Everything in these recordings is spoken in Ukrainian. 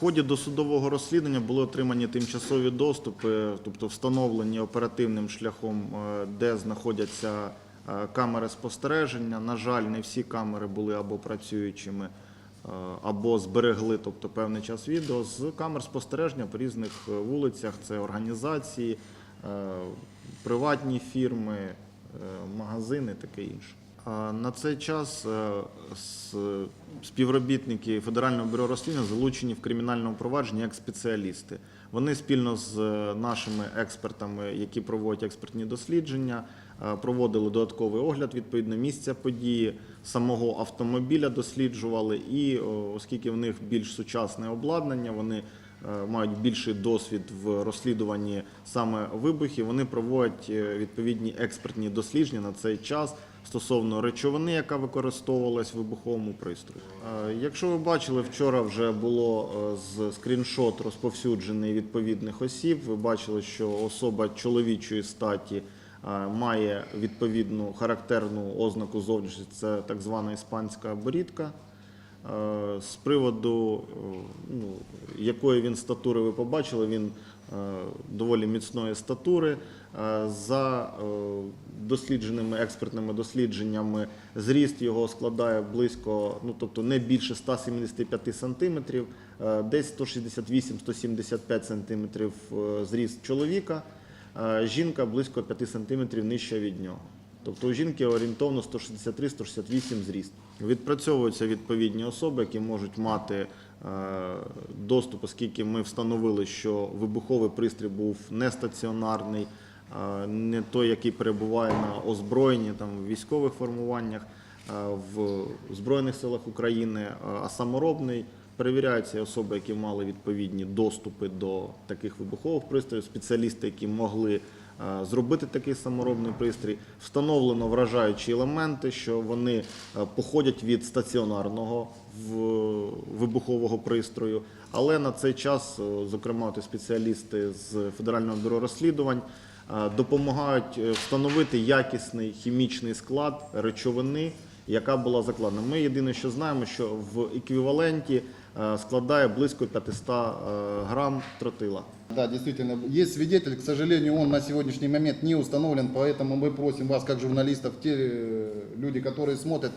ході досудового розслідування були отримані тимчасові доступи, тобто встановлені оперативним шляхом, е, де знаходяться е, камери спостереження. На жаль, не всі камери були або працюючими, е, або зберегли тобто, певний час відео з камер спостереження по різних вулицях. Це організації, приватні фірми, магазини, таке інше. На цей час е, співробітники Федерального бюро розслідування залучені в кримінальному провадженні як спеціалісти. Вони спільно з е, нашими експертами, які проводять експертні дослідження, е, проводили додатковий огляд відповідно місця події, самого автомобіля досліджували. І оскільки в них більш сучасне обладнання, вони мають більший досвід в розслідуванні саме вибухів. Вони проводять е, відповідні експертні дослідження на цей час стосовно речовини, яка використовувалась в вибуховому пристрої. Е, Якщо ви бачили, вчора вже було е, з скріншот розповсюджений відповідних осіб. Ви бачили, що особа чоловічої статі е, має відповідну характерну ознаку зовнішності, це так звана іспанська борідка. Е, З приводу, е, ну, якої він статури ви побачили, він е, доволі міцної статури. За дослідженими експертними дослідженнями, зріст його складає близько, ну тобто не більше 175 сантиметрів, десь 168-175 сантиметрів зріст чоловіка, жінка близько 5 сантиметрів нижча від нього. Тобто у жінки орієнтовно 163-168 зріст. Відпрацьовуються відповідні особи, які можуть мати е, доступ, оскільки ми встановили, що вибуховий пристрій був не стаціонарний, е, не той, який перебуває на озброєнні там, в військових формуваннях, е, в Збройних силах України, а саморобний. Перевіряються особи, які мали відповідні доступи до таких вибухових пристроїв, спеціалісти, які могли зробити такий саморобний пристрій. Встановлено вражаючі елементи, що вони е, походять від стаціонарного вибухового пристрою. Але на цей час, е, зокрема, спеціалісти з Федерального бюро розслідувань е, допомагають е, встановити якісний хімічний склад речовини, яка була закладена. Ми єдине, що знаємо, що в еквіваленті е, складає близько 500 е, грам тротила. Да, действительно, есть свидетель, к сожалению, он на сегодняшний момент не установлен, поэтому мы просим вас, как журналистов, те э, люди, которые смотрят,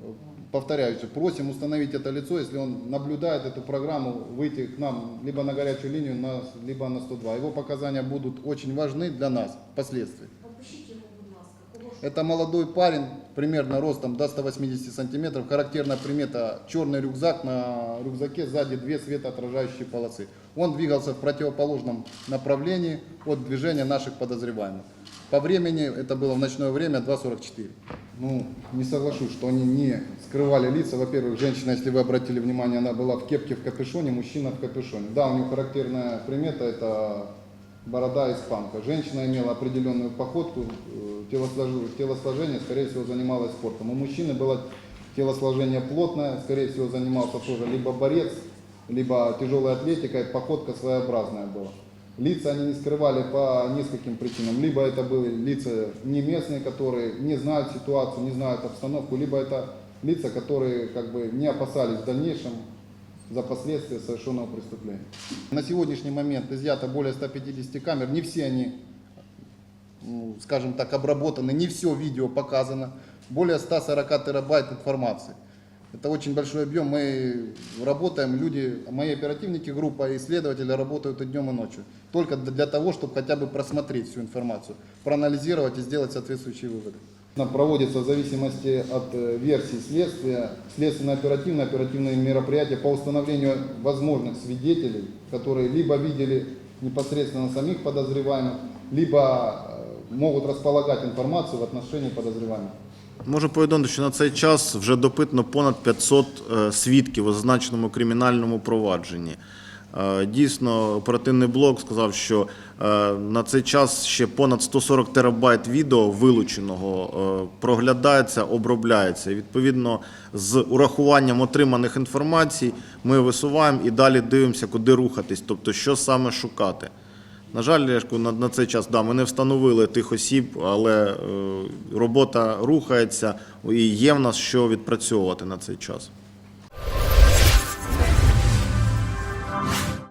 э, повторяюсь, просим установить это лицо, если он наблюдает эту программу, выйти к нам либо на горячую линию, либо на 102. Его показания будут очень важны для нас впоследствии. Это молодой парень, примерно ростом до 180 сантиметров. Характерная примета – черный рюкзак, на рюкзаке сзади две светоотражающие полосы. Он двигался в противоположном направлении от движения наших подозреваемых. По времени, это было в ночное время, 2.44. Ну, не соглашусь, что они не скрывали лица. Во-первых, женщина, если вы обратили внимание, она была в кепке в капюшоне, мужчина в капюшоне. Да, у него характерная примета – это борода испанка. Женщина имела определенную походку, э, телослож- телосложение, скорее всего, занималась спортом. У мужчины было телосложение плотное, скорее всего, занимался тоже либо борец, либо тяжелой атлетикой, походка своеобразная была. Лица они не скрывали по нескольким причинам. Либо это были лица не местные, которые не знают ситуацию, не знают обстановку, либо это лица, которые как бы не опасались в дальнейшем за последствия совершенного преступления. На сегодняшний момент изъято более 150 камер, не все они, ну, скажем так, обработаны, не все видео показано, более 140 терабайт информации. Это очень большой объем, мы работаем, люди, мои оперативники, группа исследователей работают и днем, и ночью. Только для того, чтобы хотя бы просмотреть всю информацию, проанализировать и сделать соответствующие выводы. Она проводится в зависимости от э, версии следствия, следственно-оперативные, оперативные мероприятия по установлению возможных свидетелей, которые либо видели непосредственно самих подозреваемых, либо э, могут располагать информацию в отношении подозреваемых. Можу повідомити, що на цей час вже допитано понад 500 е, свідків у зазначеному кримінальному провадженні. Е, Дійсно, оперативний блок сказав, що е, на цей час ще понад 140 терабайт відео вилученого е, проглядається, обробляється. І відповідно з урахуванням отриманих інформацій ми висуваємо і далі дивимося, куди рухатись, тобто що саме шукати. На жаль, на, цей час да, ми не встановили тих осіб, але робота рухається і є в нас що відпрацьовувати на цей час.